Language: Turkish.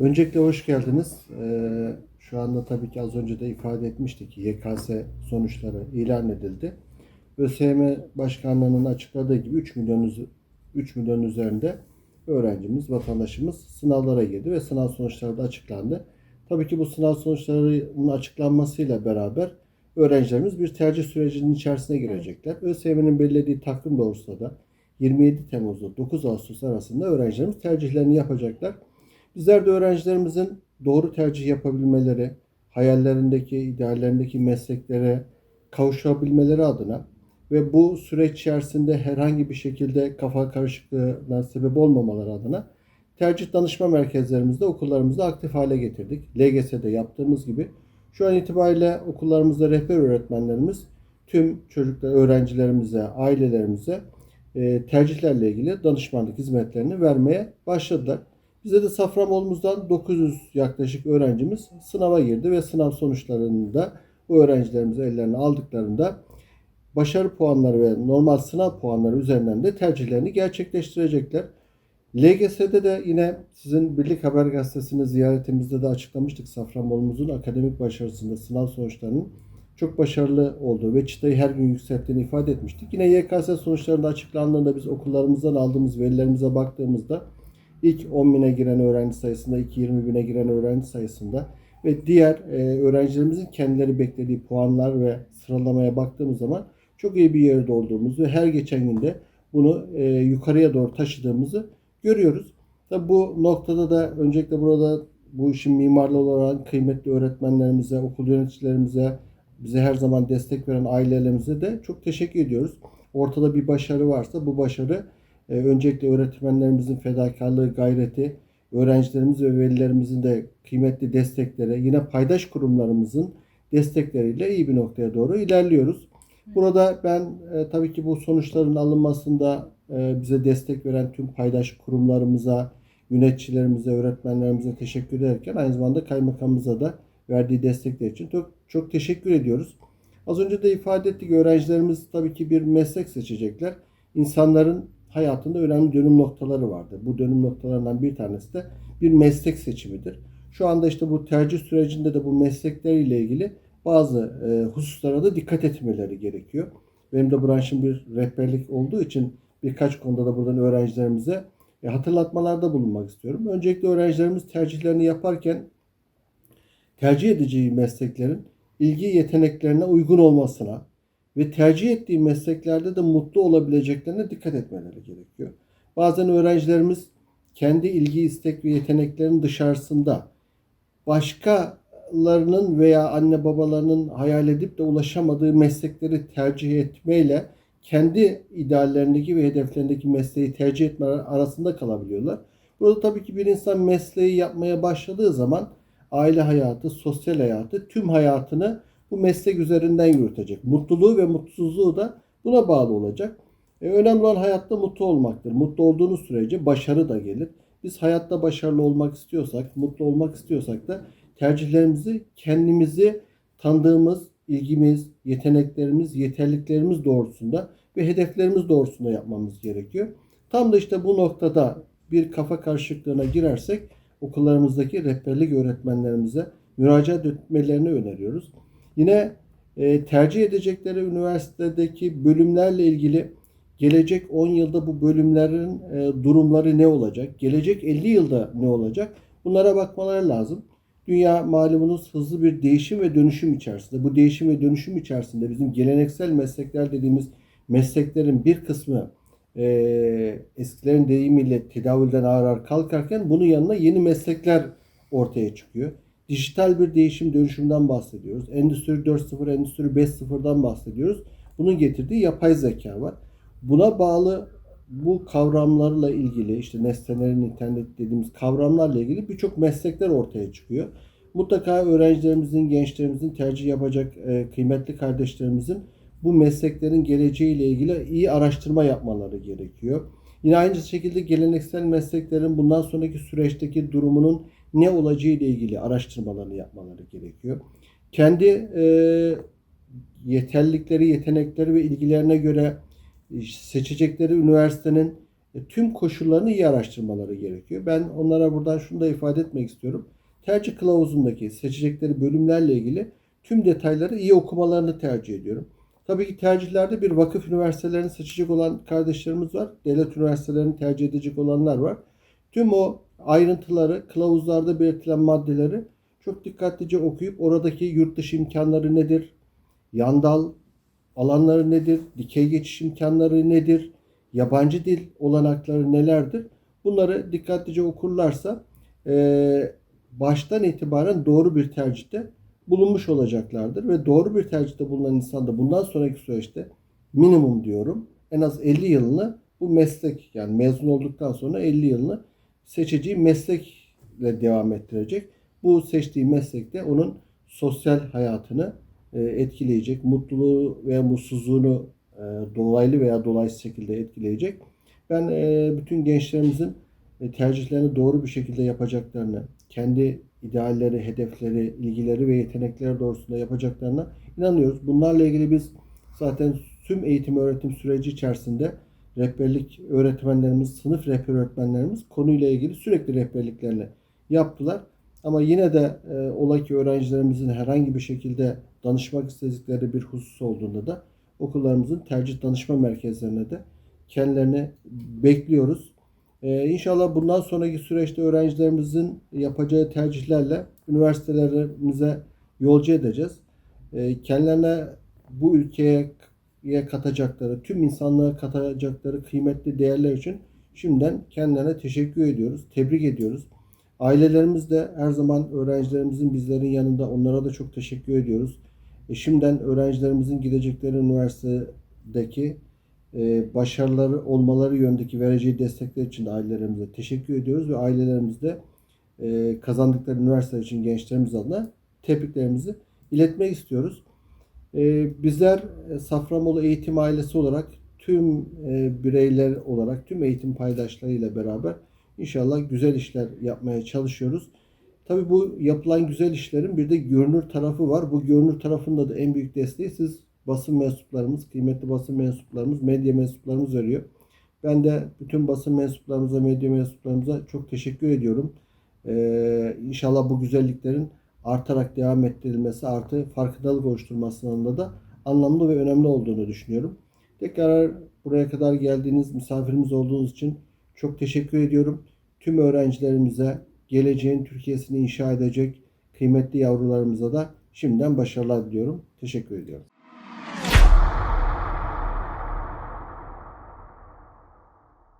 öncelikle hoş geldiniz. Ee, şu anda tabii ki az önce de ifade etmiştik ki YKS sonuçları ilan edildi. ÖSYM Başkanlığı'nın açıkladığı gibi 3 milyon, üz- 3 milyon üzerinde öğrencimiz, vatandaşımız sınavlara girdi ve sınav sonuçları da açıklandı. Tabii ki bu sınav sonuçlarının açıklanmasıyla beraber öğrencilerimiz bir tercih sürecinin içerisine girecekler. ÖSYM'nin belirlediği takvim doğrultusunda da 27 Temmuz'da 9 Ağustos arasında öğrencilerimiz tercihlerini yapacaklar. Bizler de öğrencilerimizin doğru tercih yapabilmeleri, hayallerindeki, ideallerindeki mesleklere kavuşabilmeleri adına ve bu süreç içerisinde herhangi bir şekilde kafa karışıklığına sebep olmamaları adına tercih danışma merkezlerimizde okullarımızda aktif hale getirdik. LGS'de yaptığımız gibi şu an itibariyle okullarımızda rehber öğretmenlerimiz tüm çocuklar, öğrencilerimize, ailelerimize e, tercihlerle ilgili danışmanlık hizmetlerini vermeye başladılar. Bize de Safranbolu'muzdan 900 yaklaşık öğrencimiz sınava girdi ve sınav sonuçlarını da o öğrencilerimiz ellerine aldıklarında başarı puanları ve normal sınav puanları üzerinden de tercihlerini gerçekleştirecekler. LGS'de de yine sizin Birlik Haber Gazetesi'ni ziyaretimizde de açıklamıştık. Safranbolu'muzun akademik başarısında sınav sonuçlarının çok başarılı olduğu ve çıtayı her gün yükselttiğini ifade etmiştik. Yine YKS sonuçlarında açıklandığında biz okullarımızdan aldığımız verilerimize baktığımızda ilk 10 bine giren öğrenci sayısında, ilk 20 bine giren öğrenci sayısında ve diğer e, öğrencilerimizin kendileri beklediği puanlar ve sıralamaya baktığımız zaman çok iyi bir yerde olduğumuzu ve her geçen günde bunu e, yukarıya doğru taşıdığımızı görüyoruz. Tabi bu noktada da öncelikle burada bu işin mimarlı olan kıymetli öğretmenlerimize, okul yöneticilerimize, bize her zaman destek veren ailelerimize de çok teşekkür ediyoruz. Ortada bir başarı varsa bu başarı e, öncelikle öğretmenlerimizin fedakarlığı, gayreti, öğrencilerimiz ve velilerimizin de kıymetli destekleri, yine paydaş kurumlarımızın destekleriyle iyi bir noktaya doğru ilerliyoruz. Burada ben e, tabii ki bu sonuçların alınmasında e, bize destek veren tüm paydaş kurumlarımıza, yöneticilerimize, öğretmenlerimize teşekkür ederken aynı zamanda kaymakamımıza da verdiği destekler için çok, çok teşekkür ediyoruz. Az önce de ifade ettik öğrencilerimiz tabii ki bir meslek seçecekler. İnsanların hayatında önemli dönüm noktaları vardır. Bu dönüm noktalarından bir tanesi de bir meslek seçimidir. Şu anda işte bu tercih sürecinde de bu meslekleriyle ilgili bazı e, hususlara da dikkat etmeleri gerekiyor. Benim de branşım bir rehberlik olduğu için birkaç konuda da buradan öğrencilerimize e, hatırlatmalarda bulunmak istiyorum. Öncelikle öğrencilerimiz tercihlerini yaparken tercih edeceği mesleklerin ilgi yeteneklerine uygun olmasına ve tercih ettiği mesleklerde de mutlu olabileceklerine dikkat etmeleri gerekiyor. Bazen öğrencilerimiz kendi ilgi, istek ve yeteneklerinin dışarısında başkalarının veya anne babalarının hayal edip de ulaşamadığı meslekleri tercih etmeyle kendi ideallerindeki ve hedeflerindeki mesleği tercih etme arasında kalabiliyorlar. Burada tabii ki bir insan mesleği yapmaya başladığı zaman aile hayatı, sosyal hayatı, tüm hayatını bu meslek üzerinden yürütecek. Mutluluğu ve mutsuzluğu da buna bağlı olacak. E, önemli olan hayatta mutlu olmaktır. Mutlu olduğunuz sürece başarı da gelir. Biz hayatta başarılı olmak istiyorsak, mutlu olmak istiyorsak da tercihlerimizi kendimizi tanıdığımız, ilgimiz, yeteneklerimiz, yeterliklerimiz doğrultusunda ve hedeflerimiz doğrultusunda yapmamız gerekiyor. Tam da işte bu noktada bir kafa karışıklığına girersek okullarımızdaki rehberlik öğretmenlerimize müracaat etmelerini öneriyoruz. Yine e, tercih edecekleri üniversitedeki bölümlerle ilgili gelecek 10 yılda bu bölümlerin e, durumları ne olacak? Gelecek 50 yılda ne olacak? Bunlara bakmaları lazım. Dünya malumunuz hızlı bir değişim ve dönüşüm içerisinde. Bu değişim ve dönüşüm içerisinde bizim geleneksel meslekler dediğimiz mesleklerin bir kısmı e, eskilerin deyimiyle tedavülden ağır ağır kalkarken bunun yanına yeni meslekler ortaya çıkıyor. Dijital bir değişim dönüşümden bahsediyoruz. Endüstri 4.0, Endüstri 5.0'dan bahsediyoruz. Bunun getirdiği yapay zeka var. Buna bağlı bu kavramlarla ilgili işte nesnelerin internet dediğimiz kavramlarla ilgili birçok meslekler ortaya çıkıyor. Mutlaka öğrencilerimizin, gençlerimizin tercih yapacak e, kıymetli kardeşlerimizin bu mesleklerin geleceğiyle ilgili iyi araştırma yapmaları gerekiyor. Yine aynı şekilde geleneksel mesleklerin bundan sonraki süreçteki durumunun ne olacağı ile ilgili araştırmalarını yapmaları gerekiyor. Kendi e, yeterlilikleri, yetenekleri ve ilgilerine göre seçecekleri üniversitenin e, tüm koşullarını iyi araştırmaları gerekiyor. Ben onlara buradan şunu da ifade etmek istiyorum. Tercih kılavuzundaki seçecekleri bölümlerle ilgili tüm detayları iyi okumalarını tercih ediyorum. Tabii ki tercihlerde bir vakıf üniversitelerini seçecek olan kardeşlerimiz var. Devlet üniversitelerini tercih edecek olanlar var. Tüm o ayrıntıları, kılavuzlarda belirtilen maddeleri çok dikkatlice okuyup oradaki yurt dışı imkanları nedir? Yandal alanları nedir? Dikey geçiş imkanları nedir? Yabancı dil olanakları nelerdir? Bunları dikkatlice okurlarsa eee, baştan itibaren doğru bir tercihte bulunmuş olacaklardır ve doğru bir tercihte bulunan insan da bundan sonraki süreçte minimum diyorum en az 50 yılını bu meslek yani mezun olduktan sonra 50 yılını seçeceği meslekle devam ettirecek. Bu seçtiği meslekte onun sosyal hayatını e, etkileyecek, mutluluğu veya mutsuzluğunu e, dolaylı veya dolaysız şekilde etkileyecek. Ben e, bütün gençlerimizin tercihlerini doğru bir şekilde yapacaklarını, kendi idealleri, hedefleri, ilgileri ve yetenekleri doğrusunda yapacaklarına inanıyoruz. Bunlarla ilgili biz zaten tüm eğitim öğretim süreci içerisinde rehberlik öğretmenlerimiz, sınıf rehber öğretmenlerimiz konuyla ilgili sürekli rehberliklerini yaptılar. Ama yine de e, ola ki öğrencilerimizin herhangi bir şekilde danışmak istedikleri bir husus olduğunda da okullarımızın tercih danışma merkezlerine de kendilerini bekliyoruz. Ee, inşallah bundan sonraki süreçte öğrencilerimizin yapacağı tercihlerle üniversitelerimize yolcu edeceğiz. Ee, kendilerine bu ülkeye katacakları, tüm insanlığa katacakları kıymetli değerler için şimdiden kendilerine teşekkür ediyoruz, tebrik ediyoruz. Ailelerimiz de her zaman öğrencilerimizin bizlerin yanında onlara da çok teşekkür ediyoruz. E, şimdiden öğrencilerimizin gidecekleri üniversitedeki e, başarıları olmaları yönündeki vereceği destekler için de ailelerimize teşekkür ediyoruz ve ailelerimizde e, kazandıkları üniversite için gençlerimiz adına tebriklerimizi iletmek istiyoruz. E, bizler e, Safranbolu Eğitim Ailesi olarak tüm e, bireyler olarak tüm eğitim paydaşlarıyla beraber inşallah güzel işler yapmaya çalışıyoruz. Tabii bu yapılan güzel işlerin bir de görünür tarafı var. Bu görünür tarafında da en büyük desteği siz basın mensuplarımız, kıymetli basın mensuplarımız, medya mensuplarımız veriyor. Ben de bütün basın mensuplarımıza, medya mensuplarımıza çok teşekkür ediyorum. Ee, inşallah bu güzelliklerin artarak devam ettirilmesi artı farkındalık oluşturmasının da anlamlı ve önemli olduğunu düşünüyorum. Tekrar buraya kadar geldiğiniz, misafirimiz olduğunuz için çok teşekkür ediyorum. Tüm öğrencilerimize geleceğin Türkiye'sini inşa edecek kıymetli yavrularımıza da şimdiden başarılar diliyorum. Teşekkür ediyorum.